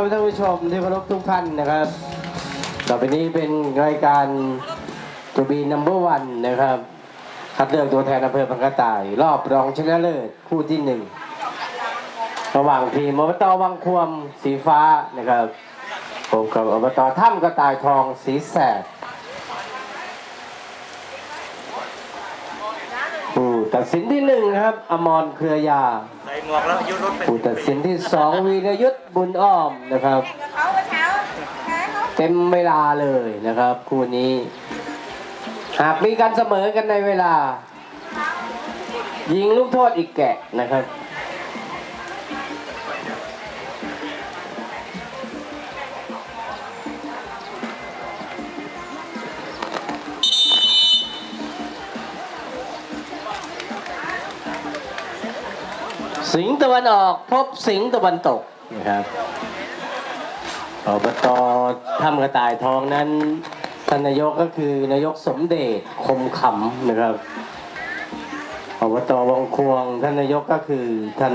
ครับท่านผู้ชมที่เคารพทุกท่านนะครับ ต่อไปนี้เป็นรายการทูบีนัมเบอร์วันนะครับ คัดเลือกตัวแทนอำเภอพังกระต่าย รอบรองชนะเลิศคู่ที่หนึ่งระหว่างทีมอบตวังควมสีฟ้านะครับผมกับอบตถ้ำกระต่ายทองสีแสดผู้ตัดสินที่หนึ่งครับ อมรเครือยา หมวกแล้วยุดรถเป็นผู้ตัดสินที่สองวีรยุทธบุญอ้อมนะครับ เขาไปแถวแถวเขาเต็มเวลาเลยนะครับ คู่นี้ หากมีการเสมอกันในเวลา ยิงลูกโทษอีกแกะนะครับ สิงห์ตะวันออกพบสิงห์ตะวันตกนะครับอบตถ้ำกระต่ายทองนั้นท่านนายกก็คือนายกสมเด็จคมขำนะครับอบตวังควง ท่านนายกก็คือท่าน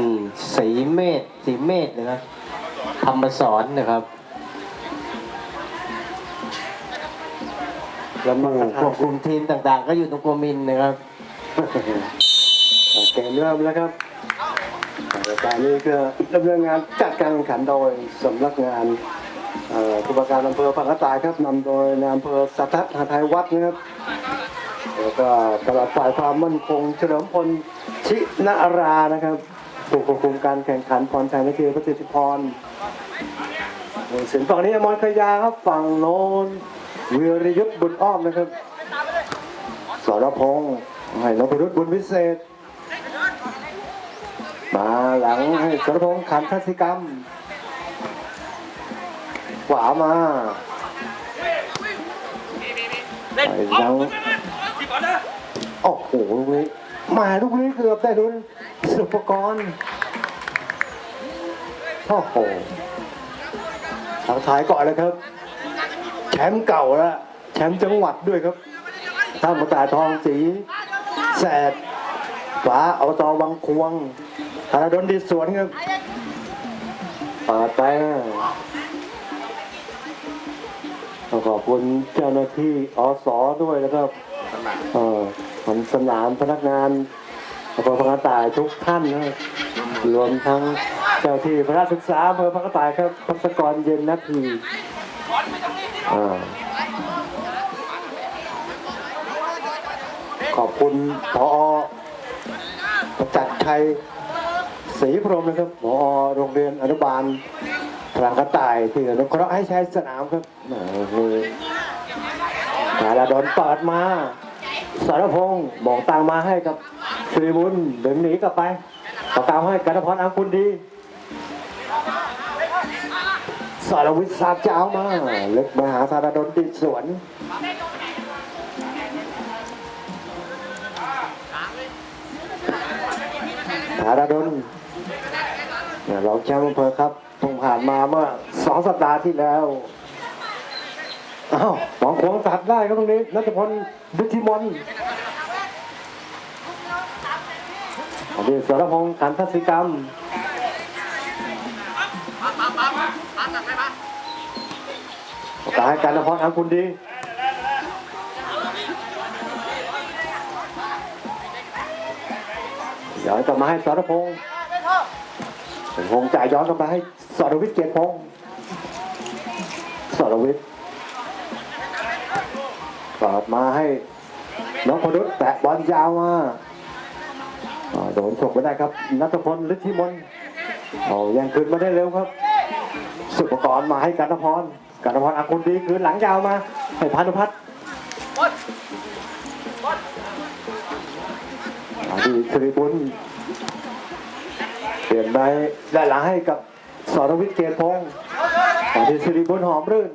ศรีเมธศรีเมธนะครับธรรมสอนนะครับ แล้วมือควบคุมทีมต่างๆ ก็อยู่ตรงโกมินนะครับเกมเริ่มแล้วครับรายการนี้ก็ดำเนินงานจัดการแข่งขันโดยสำนักงานผู้ว่าการอำเภอพังกระต่ายครับนำโดยนายอำเภอสัตทัศน์หาไทยวัดนะครับแล้วก็ตลาดฝ่ายความมั่นคง เฉลิมพลชินารานะครับถูกควบคุมการแข่งขันพรชัยนทีประสิทธิพรสินฝั่งนี้อมรขยาครับฝั่งโน้นวีรยุทธบุญอ้อมนะครับสรพงษ์ให้นพรุษบุญวิเศษ มาหลังให้สรพงษ์ขันทัศกรรมขวามาไปยังโอ้โหลูกนี้มาลูกนี้เกือบได้ดุนสุปกรณ์โอ้โหทางท้ายก่อนเลยครับ แชมป์เก่าแล้วแชมป์จังหวัดด้วยครับท่ามตาทองสีแสด ขวาเอาตอวังควงธาดลดีสวนครับเปิดไปต้องขอบคุณเจ้าหน้าที่อสด้วยนะครับเออผมสนามพนักงานอำเภอพังกระต่ายทุกท่านนะรวมทั้งเจ้าที่พระศึกษาอำเภอพังกระต่ายครับพัศกรเย็นนาทีอ่าขอบคุณพอ จักษ์ชัยศรีพรมนะครับหมอโรงเรียนอนุบาลพลังกระต่ายที่อนุเคราะห์ให้ใช้สนามครับแหม่คือธาราดนเปิดมา สารพงศ์บอกตังมาให้กับสิริบุญเดินหนีกลับไปต่อตามให้กันพรอังคุณดีสารวิทย์สาบเจ้ามาเล็กมหาธาราดนติดสวนาราดลเนี่ยรองแชมป์อำเภอครับเพิ่งผ่านมาเมื่อสองสัปดาห์ที่แล้วอ้าวหมองขวงตัดได้ครับตรงนี้นัทพลบุธิมนอันนี้สรพงษ์ขันทัศกรรมโอกาสให้การนพรอังคุณดี เดี๋ยวจะมาให้สรพงษ์สรพงษ์จ่ายย้อนกลับมาให้สรวิทย์เกียรติพงษ์สรวิทย์เปิดมาให้น้องพดุษแตะบอลยาวมาอ่าโดนฉกไปได้ครับนัทพลฤทธิมนต์โอ้ยังคืนมาได้เร็วครับ สุปกรณ์มาให้กันพรกันพรอากุลดีคืนหลังยาวมาให้พานุพัฒน์ มาที่สิริบุญเปลี่ยนไปได้หลังให้กับสรวิทย์เกียรติพงศ์มาที่สิริบุญหอมรื่น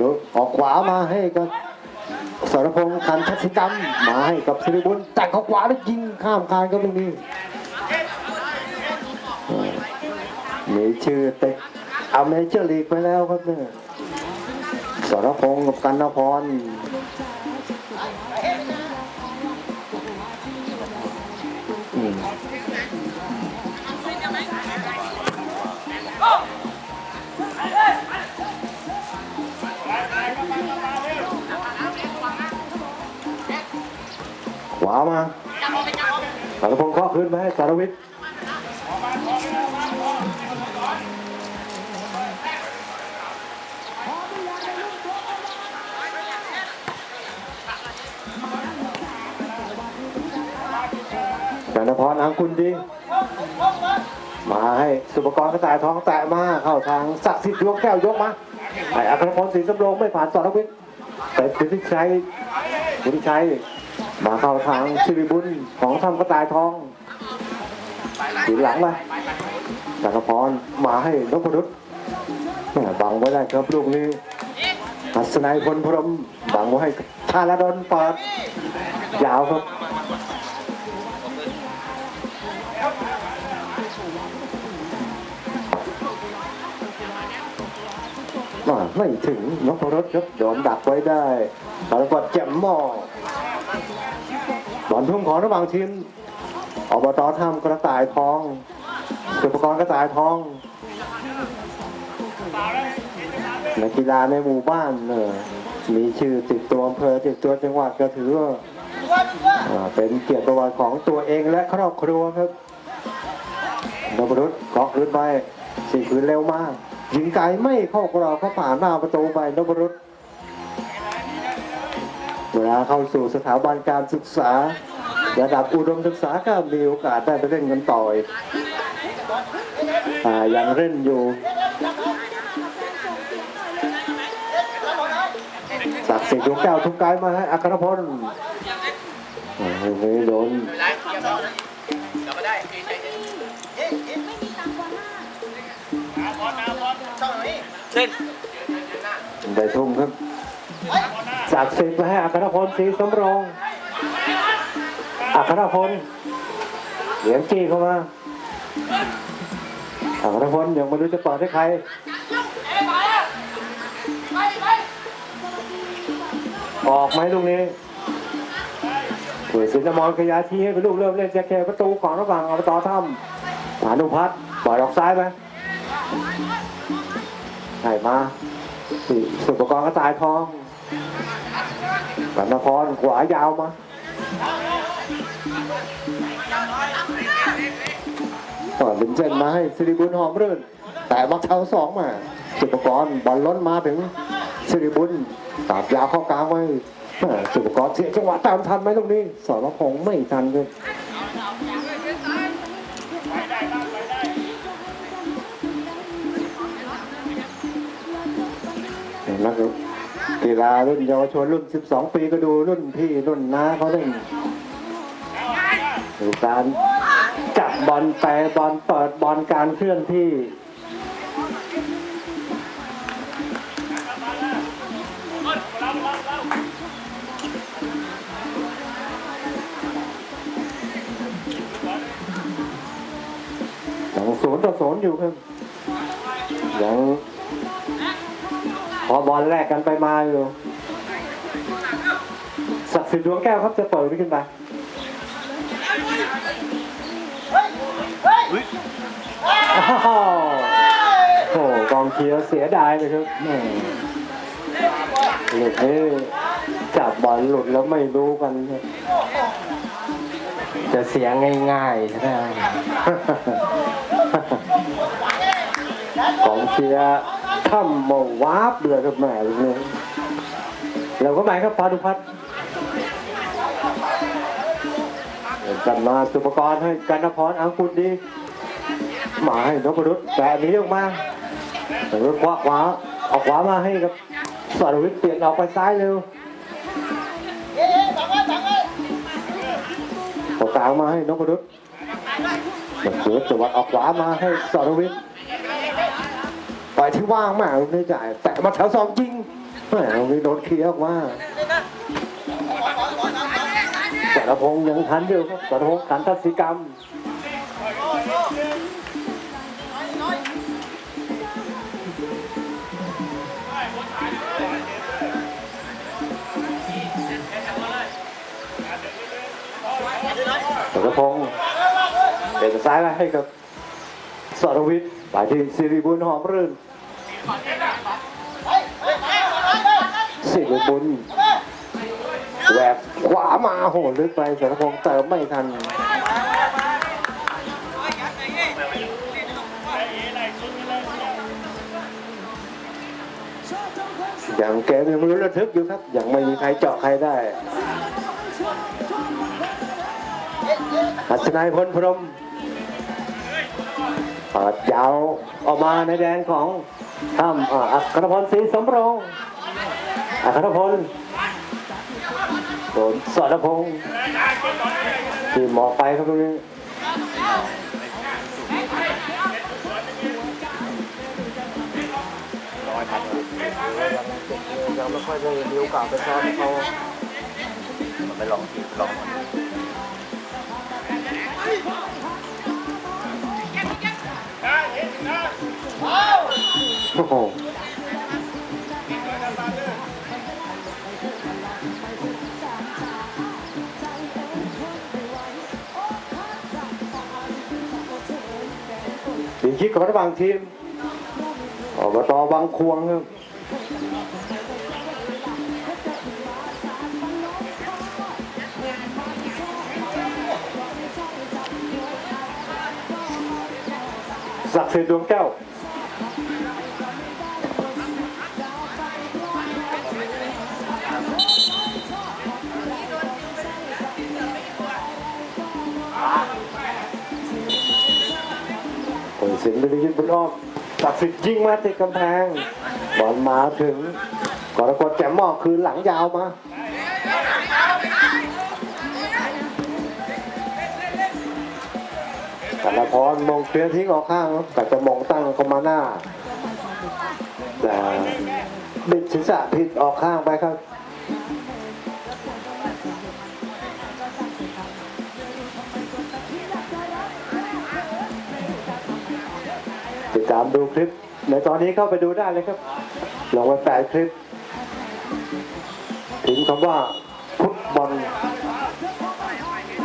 รู้ออกขวามาให้กับสรพงศ์คันทัศกรรมมาให้กับสิริบุญแต่เขาขวาแล้วยิงข้ามคานก็ตรงนี้มีชื่อเตะอเมเจอร์ลีกไปแล้วครับเนี่ยสรพงศ์กับกันนพร ขวามาสรพงศ์เคาะขึ้นมาให้สารวิทย์ธนพรอังคุณดีมาให้สุปกรณ์กระต่ายทองแตะมาเข้าทางศักดิ์สิทธิ์ดวงแก้วยกมาไอ้อัครพลศรีสำโรงไม่ผ่านสรวิทย์แต่สิทธิชัยสิทธิชัย มาเข้าทางสิริบุญของทำกระต่ายทองถีหลังมาธนพรมาให้นพดุษแหม่บังไว้ได้ครับลูกนี้ทัศนัยพลพรหมบังไว้ให้ชาลดลเปิดยาวครับไม่ถึงนพรสครับโดนดักไว้ได้สารพัดแจ่มหม้อ อลทุ่มของระหว่างทีมอบตทำกระต่ายทองสุปกรณ์กระต่ายทองนักกีฬาในหมู่บ้านเออมีชื่อติดตัวอำเภอติดตัวจังหวัดก็ถือว่าเป็นเกียรติประวัติของตัวเองและครอบครัวครับนพรุษเกาะขึ้นไปสี่คืนเร็วมากยิงไกลไม่เข้ากรอบเขาผ่านหน้าประตูไปนพรุษ เวลาเข้าสู่สถาบันการศึกษา ระดับอุดมศึกษาก็มีโอกาสได้ไปเล่นกันต่อยอ่ายังเล่นอยู่ศักดิ์สิทธิ์ดวงแก้วทุกไกลมาให้อัครพลอ่าลูกนี้โดนได้ทุ่มครับ จากสิทธิ์มาให้อัครพลศรีสำโรงอัครพลเหรียญจี้เข้ามาอัครพลยังไม่รู้จะเปิดให้ใครออกไหมลูกนี้เปิดสินมรขยายทีให้เป็นลูกเริ่มเล่นแจ็คแคร์ประตูของระหว่างอบตถ้ำผานุพัฒน์ปล่อยออกซ้ายไปให้มาสิสุปกรณ์ก็ตายทอง กันนครขวายาวมาก่อนเป็นเส้นมาให้สิริบุญหอมรื่น แต่บักเท้าสองมาสุปกรณ์บอลล้นมาถึงสิริบุญตาบยาวเข้ากลางไว้สุปกรณ์เสียจังหวะตามทันไหมตรงนี้สอนพงไม่ทันเลยนัก กีฬารุ่นเยาวชนรุ่น 12 ปีก็ดูรุ่นพี่รุ่นน้าเขาเล่นดูการจับบอลแปรบอลเปิดบอลการเคลื่อนที่ยังศูนย์ต่อศูนย์อยู่ครับยัง พอบอลแรกกันไปมาอยู่ศักดิ์สิทธิ์ดวงแก้วครับจะเปิดขึ้นไปโอ้โหกองเชียร์เสียดายเลยครับแม่หลุดนี่จับบอลหลุดแล้วไม่รู้กัน จะเสียง่ายๆใช่ไหมกองเชียร์ ถ้ำมาวาบเลยครับแหม่เลยแล้วก็หมายครับพานุพัฒน์กันมาสุปกรณ์ให้กันนพรอังกุลดีหมาให้นพรุษแต่นี้ออกมาแต่รถขวาขวาเอาขวามาให้กับสรวิทย์เปลี่ยนออกไปซ้ายเร็วตรงกลางมาให้นพรุษเสือจังหวัดออกขวามาให้สรวิทย์ อยที่ว่างมากไม่จ่ายแตะมาแถวสองยิงแหมมีโดนเคลียร์ออกมาสรพงยังทันอยู่ครับสรพงขันทัศิกรรมสรพงเป็นซ้ายมาให้กับสรวิทย์ไปที่สิริบุญหอมรื่น สิริบุญแหวกขวามาโหดลึกไปสรพงษ์เติมไม่ทันอย่างเกมยังไม่รู้ระทึกอยู่ครับ ยังไม่มีใครเจาะใครได้อัศนัยพลพรหมเปิดยาวออกมาในแดนของ ท่ามอ่าอัครพลศรีสมโรงอัครพลโดนสรพงษ์ที่หมอกไปครับตรงนี้ยังไม่ค่อยได้มีโอกาสไปซ้อมเขาไปลองทีลอง โอ้โหทีมคิดของระหว่างทีมอบตบางควงครับศักดิ์สิทธิ์ดวงแก้ว คนสิงไม่ได้ยึดบนอ้อมตัดสิทธิ์ยิงมาติดกำแพง บอลมาถึงกรกฎแจ่มหมอกคืนหลังยาวมากันพรมองเคลียร์ทิ้งออกข้างครับแต่จะมองตั้งเข้ามาหน้าแต่บิดศีรษะผิดออกข้างไปครับ ดตามดูคลิป ในตอนนี้เข้าไปดูได้เลยครับลองไปแปดคลิปถึงคำว่าฟุตบอล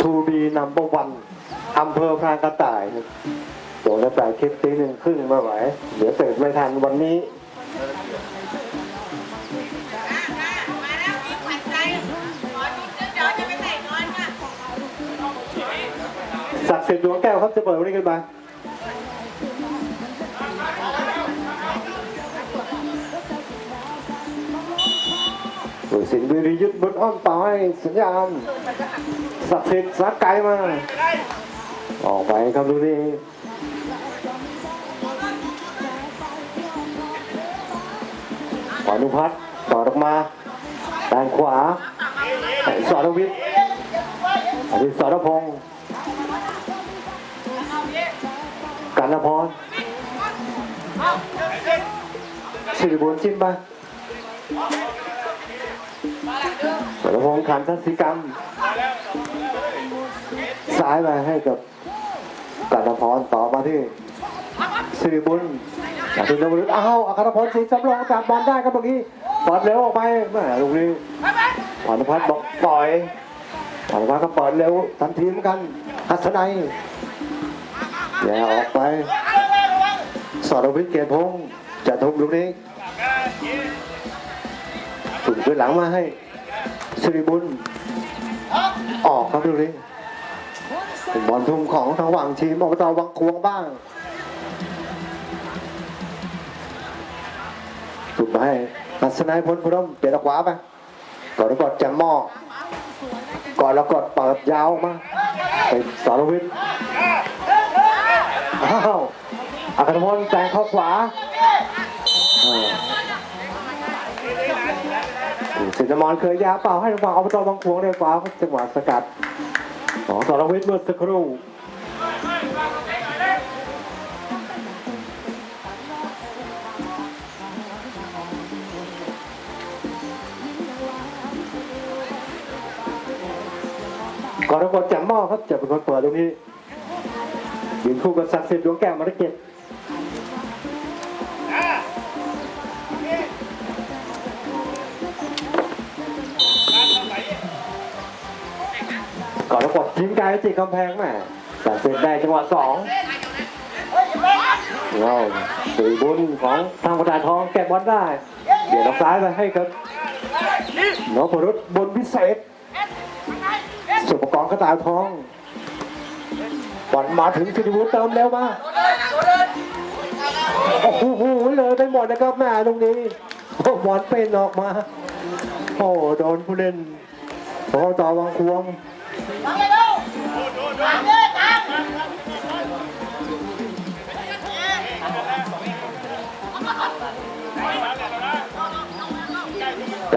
to be number one อำเภอพรานกระต่ายครับลงไปแปดคลิปตีหนึ่งครึ่งไม่ไหว เดี๋ยวตื่นไม่ทันวันนี้มาแล้วมีขวัญใจขอดูเดี๋ยวจะไปไหนนอนค่ะศักดิ์สิทธิ์ดวงแก้วครับจะเปิดวันนี้ขึ้นมา ผู้สินวิริยุทธบุญอ้อมต่อให้สัญญาณศักดิ์สิทธิ์สักไกลมา ออกไปครับดูนี่ขวานุพัฒน์ต่อออกมาด้านขวาให้สรวิทย์อภิสรพงศ์กันพรสิริบุญจิ้มมา สรพงศ์ขันทัศกรรม ซ้ายมาให้กับกันพรต่อมาที่สิริบุญจากที่นวรุษอ้าวอัครพลศรีสำรองจับบอลได้ครับเมื่อกี้บอลเร็วออกไปแม่ลูกนี้พรณพัฒน์บอกปล่อยพรณพัฒน์ก็เปิดเร็วทันทีเหมือนกันหัสนัยแย่ออกไปสรวิทย์เกียรติพงศ์จะทุบลูกนี้ ถุนขึ้นหลังมาให้สิริบุญ ออกครับลูกนี้เป็นบอลทุ่มของทางหวังทีมอบตวังควงบ้างถูกไปให้อัศนัยพลพรหมเปลี่ยนขวาไปก่อนแล้วกดแจมหม้อก่อนแล้วกดเปิดยาวมาเป็นสรวิทย์อ้าวอัครพลแต่งเข้าขวา สินมรเคยยาเปล่าให้ทางฝั่งอบตบางพวงได้ขวาจังหวะสกัดของสรวิทย์เมื่อสักครู่ก่อนทั้งหมดแจ่มหม้อครับจะเป็นคนเปิดตรงนี้ยืนคู่กับศักดิ์สิทธิ์ดวงแก้วมาตะเกีย ก่อนทั้งหมดทิ้งไกลจิกกำแพงแม่ศักดิ์สิทธิ์ได้จังหวะสองเราสี่บุญของทางประดาทองแกะบอลได้ เดี๋ยวออกซ้ายไปให้ครับน้องพรุษบนพิเศษสุปกรณ์กระต่ายทองบอลมาถึงสิริวุฒิเติมเร็วมาโอ้โหเลยไปหมดนะครับแม่ตรงนี้บอลเป็นออกมา โอ้โดนผู้เล่นพอต่อวังควง จ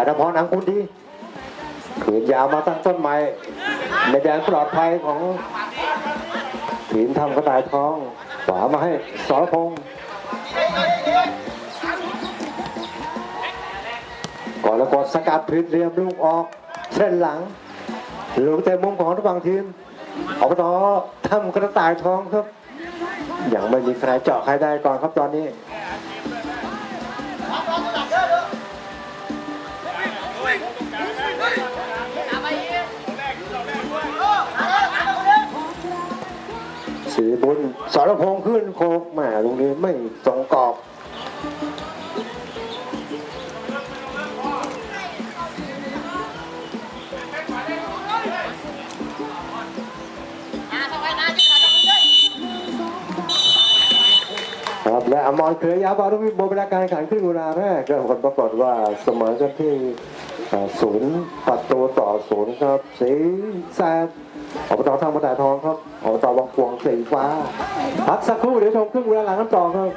ันทพรนังคุณดีขืนยาวมาตั้งต้นไม้ในแดนปลอดภัยของทีมทำกระต่ายทองขวามาให้สรพงศ์ก่อนแล้วกดสกัดผิดเหลี่ยมลูกออก เส้นหลัง ลูกเต็มมุมของทุกฝั่งทีมอบตทำกระต่ายทองครับ ยังไม่มีใครเจาะใครได้ก่อนครับตอนนี้สีบุญสรพงษ์ขึ้นโคกแหมาตรงนี้ไม่ตรง อบครับและอมรเคยยาบารุวิโบเวลาการแข่งขันขึ้นเวลาแรกก็ผลปรากฏว่าเสมอกันที่ศูนย์ปัดตัวต่อศูนย์ครับ สีแซดอบตทางประดาทองครับอบตวังพวงสีฟ้าพักสักครู่เดี๋ยวชมครึ่งเวลาหลังกันต่อครับ